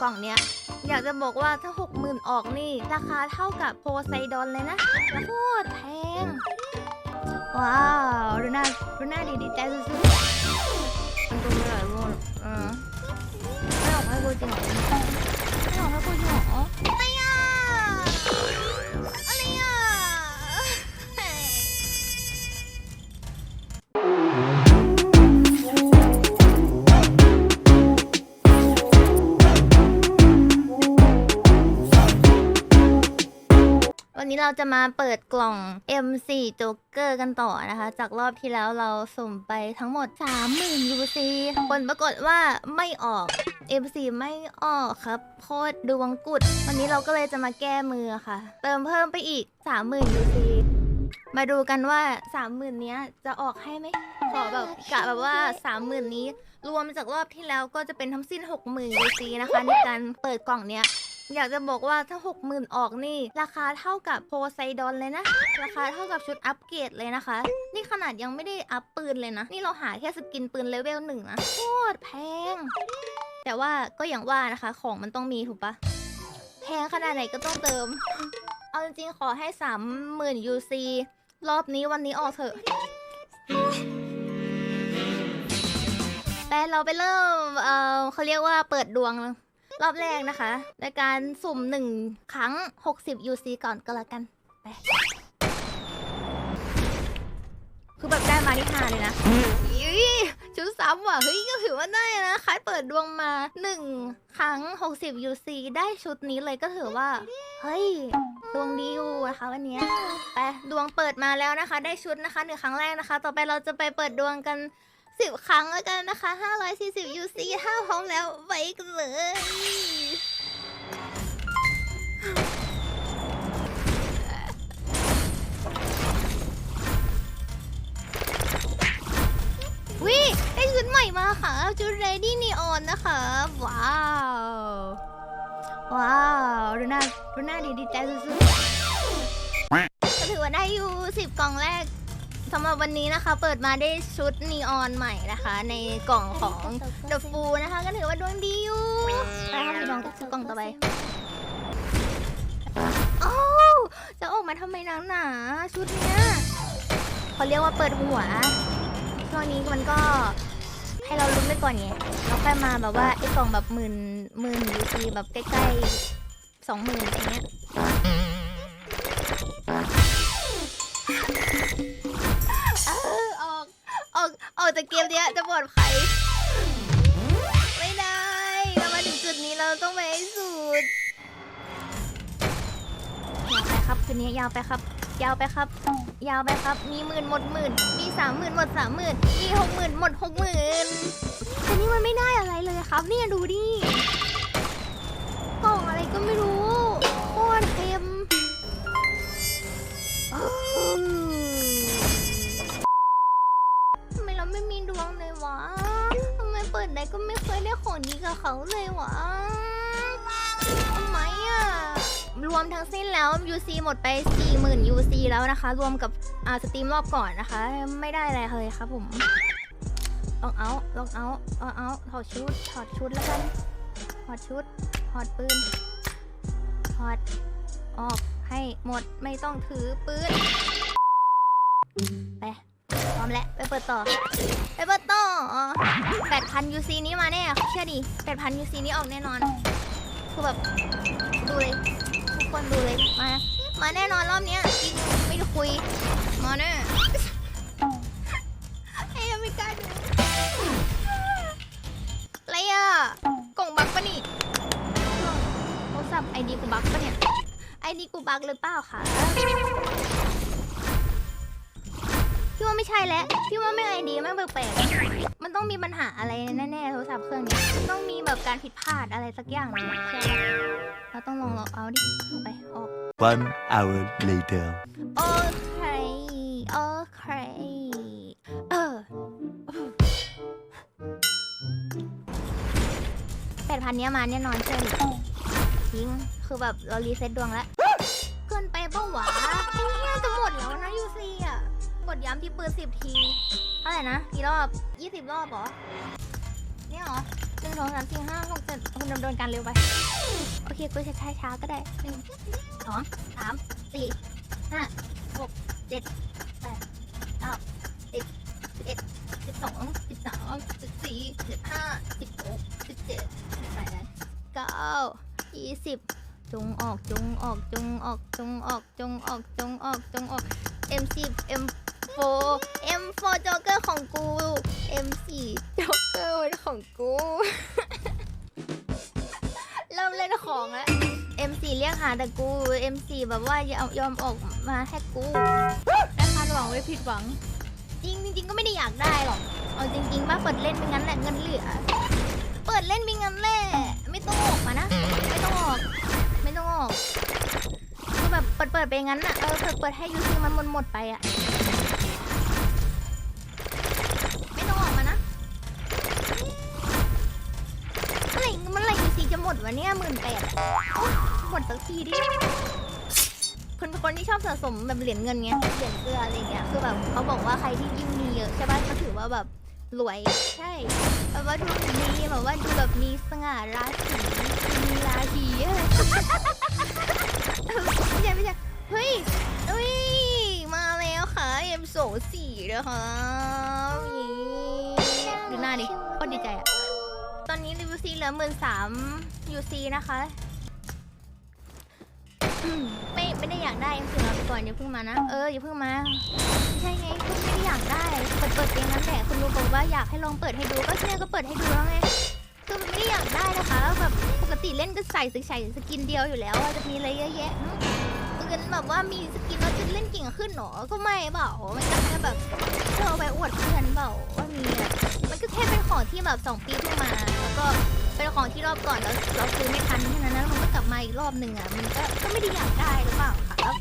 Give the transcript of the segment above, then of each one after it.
กล่องเนี้ย อยากจะบอกว่าถ้าหกหมื่นออกนี่ ราคาเท่ากับโพไซดอนเลยนะโคตรแพง ว้าวดูหน้าดูหน้าดีดีใจสุดๆมันดูไม่ไหลหมดเออไม่ออกให้กูจริงเหรอไม่ออกให้กูจริงเหรออะไรอะอะไรอะ นนี้เราจะมาเปิดกล่อง M4 Joker กันต่อนะคะ จากรอบที่แล้วเราสุ่มไปทั้งหมด 30,000 UC ผลปรากฏว่าไม่ออก M4 ไม่ออกครับโคตรดวงกุด วันนี้เราก็เลยจะมาแก้มือค่ะ เติมเพิ่มไปอีก 30,000 UC มาดูกันว่า 30,000 เนี้ยจะออกให้ไหมขอแบบกะแบบว่า 30,000 นี้ รวมจากรอบที่แล้วก็จะเป็นทั้งสิ้น 60,000 UC นะคะในการเปิดกล่องเนี้ย อยากจะบอกว่าถ้า60,000ออกนี่ ราคาเท่ากับโพไซดอนเลยนะ ราคาเท่ากับชุดอัปเกรดเลยนะคะ นี่ขนาดยังไม่ได้อัพปืนเลยนะ นี่เราหาแค่สกินปืนเลเวลหนึ่งนะโคตรแพง แต่ว่าก็อย่างว่านะคะ ของมันต้องมีถูกปะแพงขนาดไหนก็ต้องเติม เอาจริงๆขอให้30,000 UC รอบนี้วันนี้ออกเถอะแต่เราไปเริ่ม เอ่อเขาเรียกว่าเปิดดวง รอบแรกนะคะในการสุ่มหนึ่งครั้ง 60 UC ก่อนก็แล้วกันไปคือแบบได้มาที่ห้าเลยนะชุดซ้ำว่ะเฮ้ยก็ถือว่าได้นะคายเปิดดวงมา 1 ครั้ง 60 UC ได้ชุดนี้เลยก็ถือว่า เฮ้ย ดวงดีอยู่นะคะวันนี้ไปดวงเปิดมาแล้วนะคะ ได้ชุดนะคะหนึ่งครั้งแรกนะคะ ต่อไปเราจะไปเปิดดวงกัน สิบครั้งแล้วกันนะคะ540 UC ถ้าพร้อมแล้วไปกันเลยวิได้ชุดใหม่มาค่ะชุด Ready Neon นนะคะ ว้าว ว้าวดูหน้าดูหน้าดีดีใจสุดๆก็ถือว่าได้อยู่สิบกล่องแรก สำหรับวันนี้นะคะเปิดมาได้ชุดนีออนใหม่นะคะ ในกล่องของ The f o o นะคะ ก็ถือว่าดวงดีอยู่ไปค่ะพี่น้องซื้อกล่องต่อไปโอ้าวจะออกมาทำไมนักหนาชุดเนี้ยเขาเรียกว่าเปิดหัวช่วงนี้มันก็ให้เราลุ้นไปก่อนไงแล้วค่อยมาแบบว่าไอ้กล่องแบบหมื่นหมื่นยูซีแบบใกล้ๆสองหมื่นอะไรเงี้ย ออกจากเกมเนี้ยจะปลอดภัยไม่ได้เรามาถึงจุดนี้เราต้องไปให้สุดยาวไปครับคืนนี้ยาวไปครับ ยาวไปครับ ยาวไปครับ มีหมื่นหมดหมื่น มีสามหมื่นหมดสามหมื่นมีหกหมื่นหมดหกหมื่นแต่นี่มันไม่ได้อะไรเลยครับ เนี่ยดูดิกล่องอะไรก็ไม่รู้ ก็ไม่เคยได้ของดีกับเขาเลยวะทำไมอะ รวมทั้งสิ้นแล้ว UC หมดไป 40,000 UC แล้วนะคะ รวมกับอ่าสตรีมรอบก่อนนะคะ ไม่ได้อะไรเลยครับผม ลองเอาลองเอาลองเอาถอดชุด ถอดชุดแล้วกันถอดชุดถอดปืนถอดออกให้หมดไม่ต้องถือปืน ร้อไปเปิดต่อไปดต่อ8,000 UC นี้มาแน่เชื่อดิ8,000 UC นี้ออกแน่นอน คือแบบดูเลยทุกคนดูเลยมามาแน่นอนรอบเนี้ยจริงไม่ได้คุยมาแน่เฮ้ยไม่กล้าดูอะไรอะกล่องบักปะนี่โทรศัพท์ไอดีกูบักปะเนี่ยไอดีกูบักหรือเปล่าคะ พี่ว่าไม่ใช่แล้วพี่ว่าไม่ไอดีแม่งแปลกๆมันต้องมีปัญหาอะไรแน่ๆโทรศัพท์เครื่องนี้มันต้องมีแบบการผิดพลาดอะไรสักอย่างหนึงใช่ปะเราต้องลองลองเอาดิเอาไปออก One hour later. โอเคโอเคเออแปดพันเนี้ยมาแน่นอนเชื่อดิทิ้งคือแบบเรารีเซ็ตดวงแล้ว ย้ำที่ปืนสิบที เท่าไหร่นะ กี่รอบยี่สิบรอบเหรอ เนี่ยเหรอหนึ่งสองสามสี่ห้าหกเจ็ดคุณดำเนินการเร็วไป โอเค กูจะช้าช้าก็ได้หนึ่งสองสามสี่ห้าหกเจ็ดแปดเก้าสิบสิบเอ็ดสิบสองสิบสามสิบสี่สิบห้าสิบหกสิบเจ็ดสิบแปดเก้ายี่สิบจงออกจงออกจงออกจงออกจงออกจงออกจงออก M10 M4 M4 โจ๊กเกอร์ของกู M4 โจ๊กเกอร์เป็นของกู เริ่มเล่นของแล้ว M4 เรียกหาแต่กู M4 แบบว่ายอมยอมออกมาให้กูและคาดหวังไว้ผิดหวัง จริงจริงๆก็ไม่ได้อยากได้หรอก เอาจริงๆว่าเปิดเล่นไปงั้นแหละเงินเหลือ เปิดเล่นไปงั้นแหละไม่ต้องออกมานะ ไม่ต้องออก ไม่ต้องออกคือแบบเปิดเปิดไปงั้นอะเออเปิดเปิดให้ยูซีมันหมดหมดๆไปอะะเนี่ยหมื่นแปดหมดสักทีดิคนเป็นคนที่ชอบสะสมแบบเหรียญเงินไงเหรียญเกลืออะไรเงี้ยคือแบบเขาบอกว่าใครที่ยิ่งมีเยอะใช่ป่ะก็ถือว่าแบบรวยใช่แบบว่าดูดีแบบว่าดูแบบมีสง่าราศีมีราศีอะไรไม่ใช่ไม่ใช่เฮ้ยเฮ้ยมาแล้วค่ะเอ็มโสสี่นะคะนี่ดูหน้าดิโคตรดีใจอะ ตอนนี้รีวิวซีเหลือหมื่นสามยูซีนะคะไม่ไม่ได้อยากได้เอ็มสี่เราไปก่อนอย่าเพิ่งมานะ เอออย่าเพิ่งมาใช่ไงคุณไม่ได้อยากได้เปิดเปิดเองนั้นแหละคุณรู้บอกว่าอยากให้ลองเปิดให้ดูก็เนี่ยก็เปิดให้ดูแล้วไงคือไม่ได้อยากได้นะคะแบบปกติเล่นก็ใส่ใส่ใส่สกินเดียวอยู่แล้วจะมีอะไรเยอะแยะเงินแบบว่ามีสกินแล้วจะเล่นเก่งขึ้นหรอก็ไม่เปล่ามันก็แค่แบบเธอเอาไปอวดเพื่อนเปล่าว่ามีอะ ที่แบบสองปีเพิ่มา แล้วก็เป็นของที่รอบก่อนเราเราซื้อไม่ทันแค่นั้นแล้วมันก็กลับมาอีกรอบหนึ่งอะมันก็ก็ไม่ได้อยากได้หรือเปล่าครับ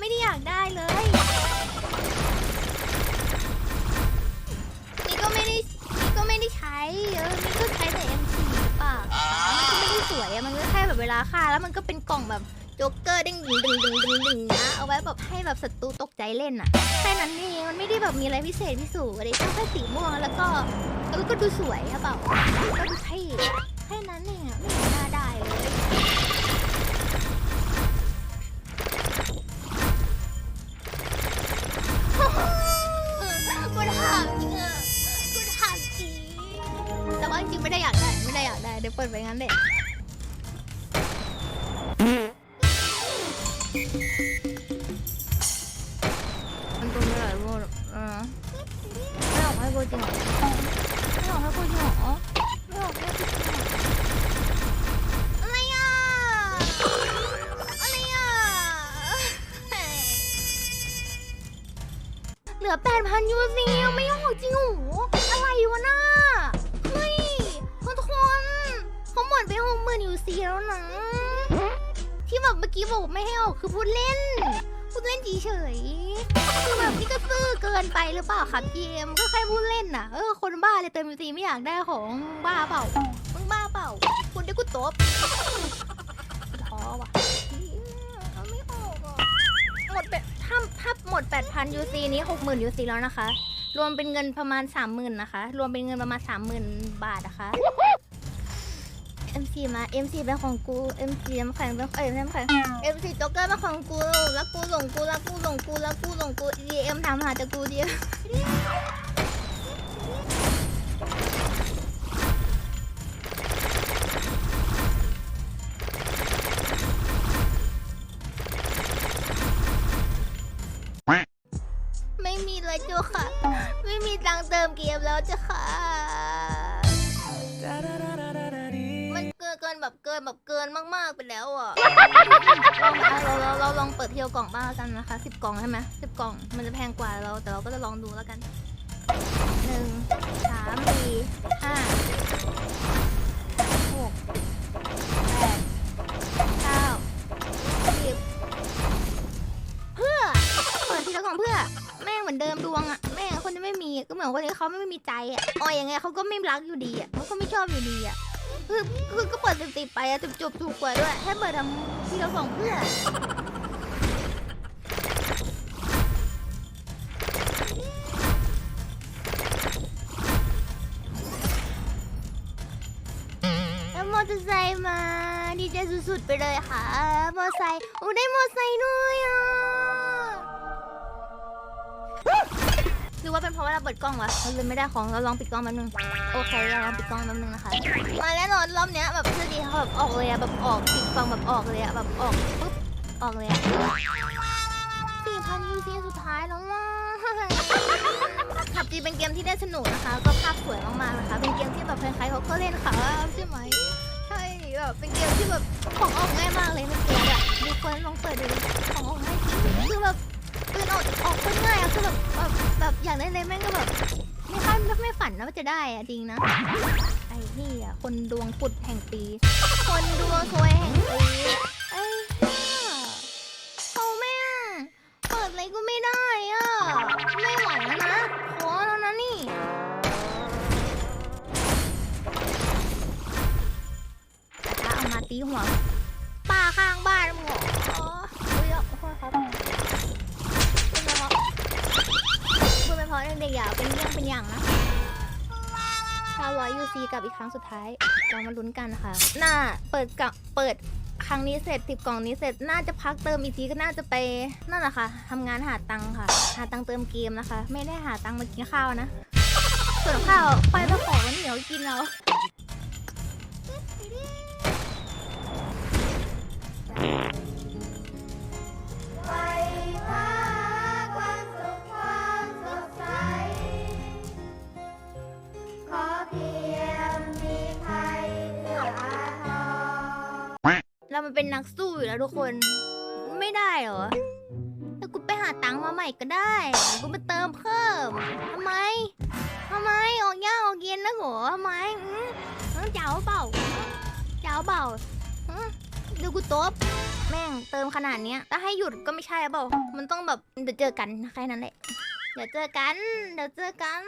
ไม่ได้อยากได้เลย นี่ก็ไม่ได้นี่ก็ไม่ได้ใช้เออนี่ก็ใช้แต่ M4 หรือเปล่ามันก็ไม่ได้สวยอะมันก็แค่แบบเวลาฆ่าแล้วมันก็เป็นกล่องแบบ จ๊กเกอร์ด้งดึงดึงดึงดึงดึงนะเอาไว้แบบให้แบบศัตรูตกใจเล่นอะแค่นั้นเองมันไม่ได้แบบมีอะไรพิเศษพิสูจน์อะไรแค่สีม่วงแล้วก็แล้วก็ดูสวยอะเปล่าก็ดูเท่แค่นั้นเองอะไม่เห็นน่าได้เลยกูถามจริงอะกูถามจริงแต่ว่าจริงไม่ได้อยากได้ไม่ได้อยากได้เดี๋ยวเปิดไปงั้นเด็ มันตัวไม่ไหลโว้ยเออไม่ออกให้กูจริงเหรอไม่ออกให้กูจริงเหรอไม่ออกให้กูจริงเหรออะไรอะอะไรอะเหลือแปดพันยูซีไม่ออกจริงโหอะไรวะน่าเฮ้ยทุกคนเขาหมดไปหกหมื่นยูซีแล้วนะ ที่แบบเมื่อกี้บอกไม่ให้ออกคือพูดเล่น พูดเล่นเฉยๆคือแบบนี่ก็ซื่อเกินไปหรือเปล่าครับเกมก็แค่พูดเล่นน่ะเออคนบ้าเลยเติมยูซีไม่อยากได้ของบ้าเปล่ามึงบ้าเปล่าคุณได้กูตบท้อว่ะเหี้ยเอาไม่ออกอะหมดไปถ้าถ้าหมด 8,000 UC นี้ 60,000 UC แล้วนะคะ รวมเป็นเงินประมาณ 30,000นะคะ รวมเป็นเงินประมาณ 30,000 บาทนะคะ MC มา MC เป็นของกู MC น้ำแข็งเป็นเอ้ยไม่น้ำแข็ง MC จ็อกเกอร์เป็นของกูแล้วกูหลงกูแล้วกูหลงกูแล้วกูหลงกู DM ถามหาแต่กูเดียว แบบเกินแบบเกินมากๆไปแล้วอะ เราเราเราลองเปิดเที่ยวกล่องบ้างแล้วกันนะคะสิบกล่องใช่ไหมสิบกล่องมันจะแพงกว่าเราแต่เราก็จะลองดูแล้วกันหนึ่งสามสี่ห้าหกแปดเก้าสิบเพื่อเปิดทีละกล่องเพื่อ แม่งเหมือนเดิมดวงอะแม่งคนที่ไม่มีก็เหมือนคนที่เขาไม่มีใจอะอ่อยยังไงเขาก็ไม่รักอยู่ดีอะเขาก็ไม่ชอบอยู่ดีอะ คือคือก็เปิดสิบสิบไปอะจบๆถูกกว่าด้วยให้เปิดทำที่เราสองเพื่อนแมอเตอร์ไซค์มาดีใจสุดๆไปเลยค่ะ มอเตอร์ไซค์โอ้ได้มอเตอร์ไซค์ด้วยอะ หรือว่าเป็นเพราะว่าเราเปิดกล้องวะเราเลยไม่ได้ของเราลองปิดกล้องแป๊บนึงโอเคเราลองปิดกล้องแป๊บนึงนะคะมาแล้วนอนรอบเนี้ยแบบเชื่อดีเขาแบบออกเลยอะแบบออกปิดฟังแบบออกเลยอะแบบออกปุ๊บออกเลยอะสี่พันยูซีสุดท้ายแล้วว่าขับจีเป็นเกมที่ได้สนุกนะคะ ก็ภาพสวยมากๆนะคะ เป็นเกมที่แบบใครๆเขาก็เล่นค่ะใช่ไหมใช่แบบเป็นเกมที่แบบของออกง่ายมากเลยในเกมอะมีคนลองเปิดดูของออกง่ายคือแบบ ออกออนง่ายอะคือแบบแบบแบบอยากได้เลยแม่งก็แบบไม่คาดไม่ฝันนะว่าจะได้อะจริงนะไอ้นี่อะคนดวงปุดแห่งปี คนดวงซวยแห่งปี งนอย่างนะถ้าร้อยยูซีกับอีกครั้งสุดท้ายเรามาลุ้นกันค่ะ น่าเปิดกับเปิดครั้งนี้เสร็จสิบกล่องนี้เสร็จน่าจะพักเติมอีกทีก็น่าจะไปนั่นแหละค่ะทำงานหาตังค์ค่ะ หาตังค์เติมเกมนะคะ ไม่ได้หาตังค์มากินข้าวนะ ส่วนข้าวไปไปขอมันเหนียวกินเอา เป็นนักสู้อยู่แล้วทุกคน ไม่ได้เหรอแล้วกูไปหาตังค์มาใหม่ก็ได้กูมาเติมเพิ่มทำไมทำไมออกยากออกเย็นนะโหทำไมอืมอืมเจ้าเปล่าเจ้าเปล่าอืมดูกูตบแม่งเติมขนาดเนี้ยถ้าให้หยุดก็ไม่ใช่เปล่ามันต้องแบบเดี๋ยวเจอกันแค่นั้นแหละเดี๋ยวเจอกัน เดี๋ยวเจอกัน